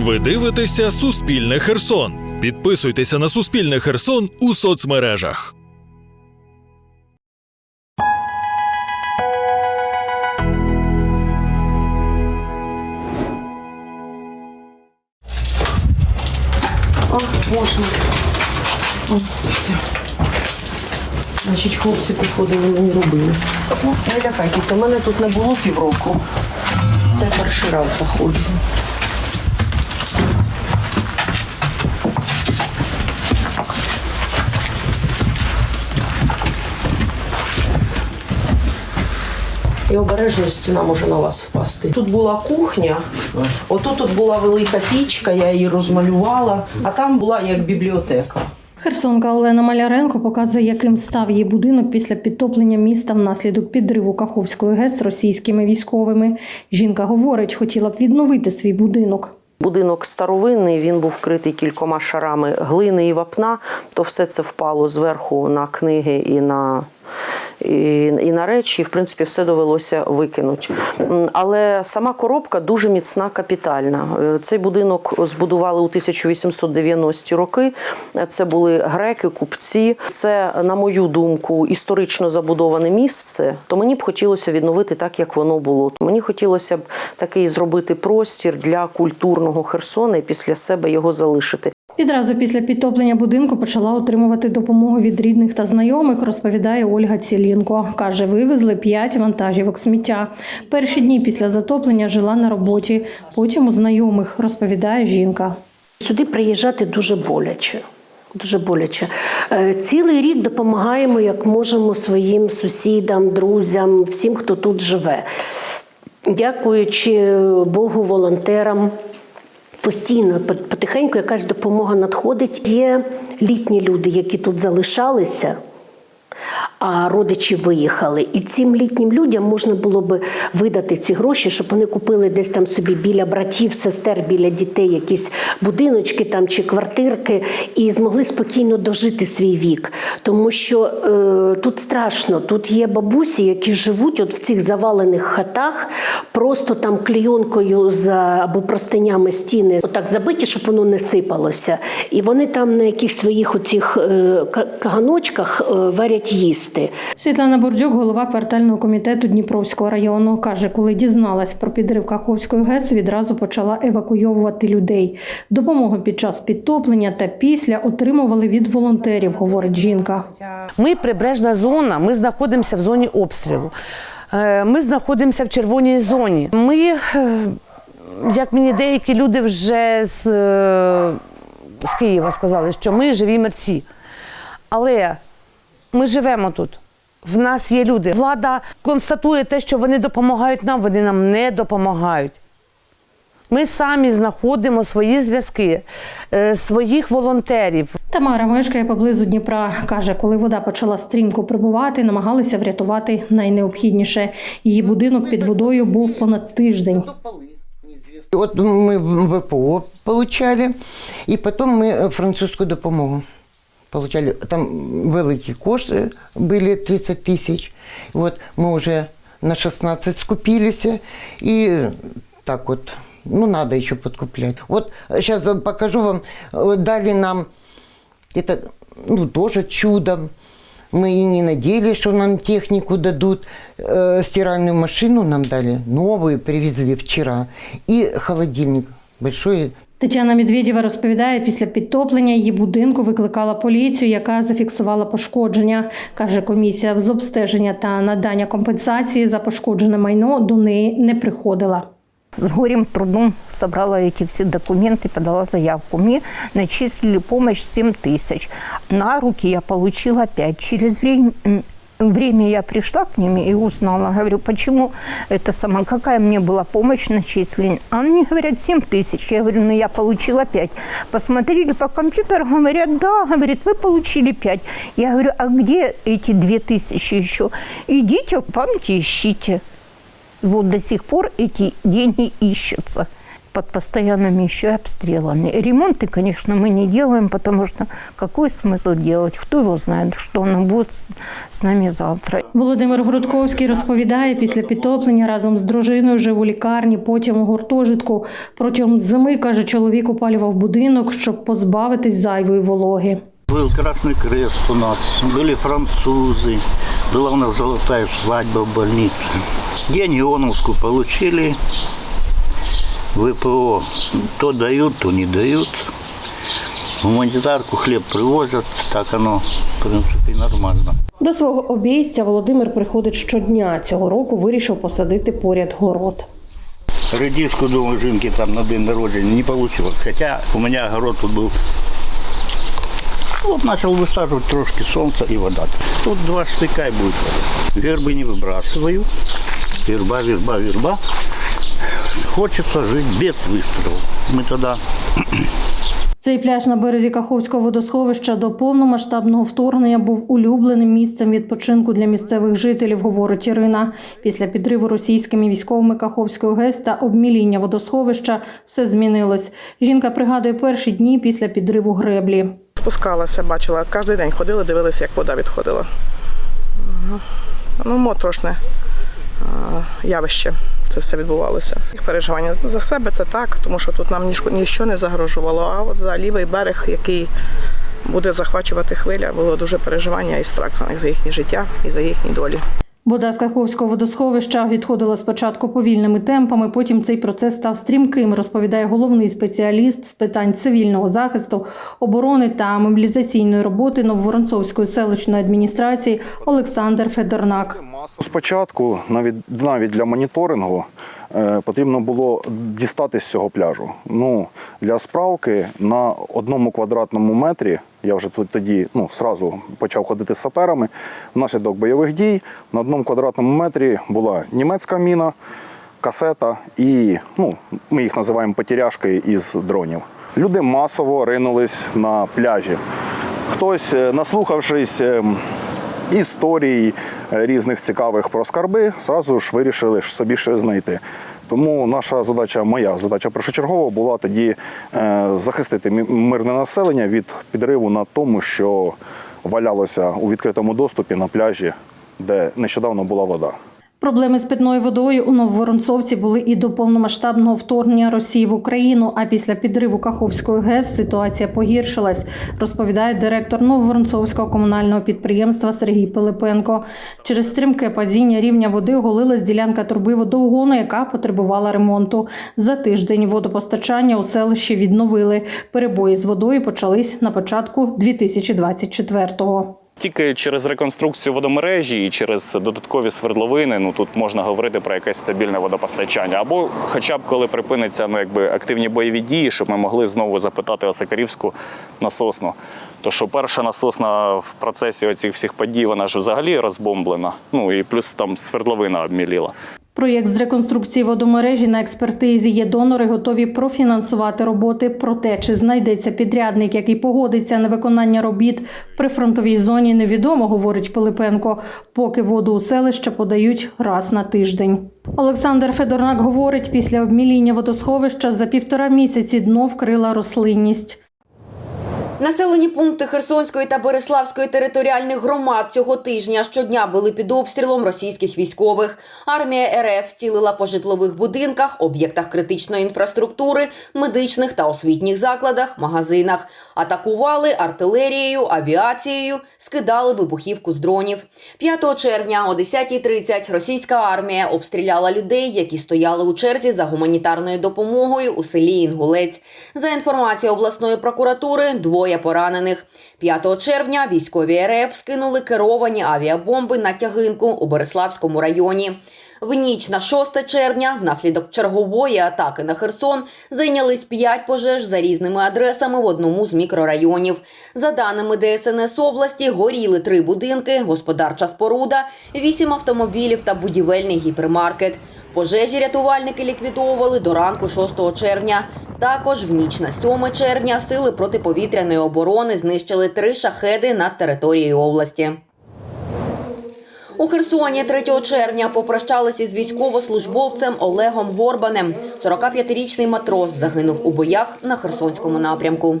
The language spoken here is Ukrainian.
Ви дивитеся Суспільне Херсон. Підписуйтеся на Суспільне Херсон у соцмережах. О, можна. О. Значить, хлопці приходили, мені робили. Ну, не лякайтеся, мене тут не було півроку. Це перший раз заходжу. І обережно стіна може на вас впасти. Тут була кухня, отут тут була велика пічка, я її розмалювала, а там була як бібліотека. Херсонка Олена Маляренко показує, яким став її будинок після підтоплення міста внаслідок підриву Каховської ГЕС російськими військовими. Жінка говорить, хотіла б відновити свій будинок. Будинок старовинний, він був вкритий кількома шарами глини і вапна, то все це впало зверху на книги і на, і, на речі. І, в принципі, все довелося викинути. Але сама коробка дуже міцна, капітальна. Е, Цей будинок збудували у 1890-ті роки. Це були греки, купці. Це, на мою думку, історично забудоване місце. То мені б хотілося відновити так, як воно було. Мені хотілося б такий зробити простір для культурного Херсона і після себе його залишити. Відразу після підтоплення будинку почала отримувати допомогу від рідних та знайомих, розповідає Ольга Цілінко. Каже, вивезли п'ять вантажівок сміття. Перші дні після затоплення жила на роботі, потім у знайомих, розповідає жінка. Сюди приїжджати дуже боляче. Дуже боляче. Е, Цілий рік допомагаємо, як можемо, своїм сусідам, друзям, всім, хто тут живе. Дякуючи Богу, волонтерам. Постійно, по- потихеньку якась допомога надходить. Є літні люди, які тут залишалися, а родичі виїхали. І цим літнім людям можна було би видати ці гроші, щоб вони купили десь там собі біля братів, сестер, біля дітей якісь будиночки там чи квартирки, і змогли спокійно дожити свій вік. Тому що е, тут страшно, тут є бабусі, які живуть от в цих завалених хатах, просто там клійонкою за або простинями стіни, отак забиті, щоб воно не сипалося. І вони там на якихось своїх оцих е, каганочках е, варять їсти. Світлана Бордюк, голова квартального комітету Дніпровського району, каже, коли дізналась про підрив Каховської ГЕС, відразу почала евакуйовувати людей. Допомогу під час підтоплення та після отримували від волонтерів, говорить жінка. Ми прибережна зона, ми знаходимося в зоні обстрілу. Е, Ми знаходимося в червоній зоні. Ми, е, як мені деякі люди вже з, е, з Києва сказали, що ми живі мерці. Але ми живемо тут. В нас є люди. Влада констатує те, що вони допомагають нам, вони нам не допомагають. Ми самі знаходимо свої зв'язки, е, своїх волонтерів. Тамара мешкає поблизу Дніпра. Каже, коли вода почала стрімко прибувати, намагалися врятувати найнеобхідніше. Її будинок під водою був понад тиждень. Вот мы в- ВПО получали, и потом мы э, французскую допомогу получали. Там великі кошти были 30 тысяч. Вот мы уже на 16 скупились, и так вот, ну, надо еще подкуплять. Вот сейчас покажу вам, э, дали нам, это, ну, тоже чудом. Мы и не надеялись, что нам технику дадут. Э, стиральную машину нам дали, новую привезли вчера. И холодильник большой. Тетяна Медведєва розповідає, після підтоплення її будинку викликала поліцію, яка зафіксувала пошкодження. Каже, комісія з обстеження та надання компенсації за пошкоджене майно до неї не приходила. С горем трудом собрала эти все документы, подала заявку. Мне начислили помощь 7 тысяч. На руки я получила 5. Через время, время я пришла к ним и узнала. Говорю, почему это сама, какая мне была помощь начислена? А они говорят, 7 тысяч. Я говорю, ну я получила 5. Посмотрели по компьютеру, говорят, да, говорит, вы получили 5. Я говорю, а где эти 2 тысячи еще? Идите в банки ищите. Вот до сих пор эти деньги ищутся. под постоянными еще и обстрелами. Ремонты, конечно, мы не делаем, потому что какой смысл делать? Кто его знает, что оно будет с- с нами завтра. Володимир Грудковський розповідає, після підтоплення разом з дружиною жив у лікарні, потім у гуртожитку. Протягом зими, каже, чоловік опалював будинок, щоб позбавитись зайвої вологи. Был Красный Крест у нас, были французы, была у нас золотая свадьба в больнице. День Ионовскую получили, ВПО то дают, то не дают. Гуманитарку хлеб привозят, так оно, в принципе, нормально. До свого обійстя Володимир приходить щодня. Цього року вирішив посадити поряд город. Редиску, думаю, жінки там на день народження не получилось. Хотя у меня огород тут был. Вот начал высаживать трошки солнца и вода. Тут два штыка и будет вода. Вербы не выбрасываю. Верба, верба, верба. Хочется жить без выстрелов. Мы тогда Цей пляж на березі Каховського водосховища до повномасштабного вторгнення був улюбленим місцем відпочинку для місцевих жителів, говорить Ірина. Після підриву російськими військовими Каховської ГЕС та обміління водосховища все змінилось. Жінка пригадує перші дні після підриву греблі. Спускалася, бачила, кожен день ходили, дивилися, як вода відходила. Ну, моторошне а, явище. Це все відбувалося. Їх переживання за себе це так, тому що тут нам ніщо не загрожувало. А от за лівий берег, який буде захвачувати хвиля, було дуже переживання і страх за їхнє життя і за їхні долі. Вода з Каховського водосховища відходила спочатку повільними темпами, потім цей процес став стрімким, розповідає головний спеціаліст з питань цивільного захисту, оборони та мобілізаційної роботи Нововоронцовської селищної адміністрації Олександр Федорнак. Спочатку, навіть навіть для моніторингу, е, потрібно було дістатись з цього пляжу. Ну, для справки на одному квадратному метрі, я вже тут тоді ну, сразу почав ходити з саперами, внаслідок бойових дій на одному квадратному метрі була німецька міна, касета і ну, ми їх називаємо потіряшки із дронів. Люди масово ринулись на пляжі. Хтось, е, наслухавшись ем, історій е, різних цікавих про скарби, зразу ж вирішили собі щось знайти. Тому наша задача, моя задача першочергова була тоді е, захистити мирне населення від підриву на тому, що валялося у відкритому доступі на пляжі, де нещодавно була вода. Проблеми з питною водою у Нововоронцовці були і до повномасштабного вторгнення Росії в Україну. А після підриву Каховської ГЕС ситуація погіршилась, розповідає директор Нововоронцовського комунального підприємства Сергій Пилипенко. Через стрімке падіння рівня води оголилась ділянка труби водогону, яка потребувала ремонту. За тиждень водопостачання у селищі відновили. Перебої з водою почались на початку 2024-го. Тільки через реконструкцію водомережі і через додаткові свердловини, ну тут можна говорити про якесь стабільне водопостачання. Або, хоча б коли припиняться ну, якби активні бойові дії, щоб ми могли знову запитати Осакарівську насосну. То що перша насосна в процесі оцих всіх подій, вона ж взагалі розбомблена. Ну і плюс там свердловина обміліла. Проєкт з реконструкції водомережі на експертизі є донори, готові профінансувати роботи. Проте, чи знайдеться підрядник, який погодиться на виконання робіт в прифронтовій зоні, невідомо, говорить Пилипенко. Поки воду у селище подають раз на тиждень. Олександр Федорнак говорить, після обміління водосховища за півтора місяці дно вкрила рослинність. Населені пункти Херсонської та Береславської територіальних громад цього тижня щодня були під обстрілом російських військових. Армія РФ цілила по житлових будинках, об'єктах критичної інфраструктури, медичних та освітніх закладах, магазинах. Атакували артилерією, авіацією, скидали вибухівку з дронів. 5 червня о 10.30 російська армія обстріляла людей, які стояли у черзі за гуманітарною допомогою у селі Інгулець. За інформацією обласної прокуратури, двоє поранених. 5 червня військові РФ скинули керовані авіабомби на тягинку у Береславському районі. В ніч на 6 червня, внаслідок чергової атаки на Херсон, зайнялись 5 пожеж за різними адресами в одному з мікрорайонів. За даними ДСНС області, горіли три будинки, господарча споруда, 8 автомобілів та будівельний гіпермаркет. Пожежі рятувальники ліквідовували до ранку 6 червня. Також в ніч на 7 червня сили протиповітряної оборони знищили три шахеди над територією області. У Херсоні 3 червня попрощалися з військовослужбовцем Олегом Горбанем. 45-річний матрос загинув у боях на Херсонському напрямку.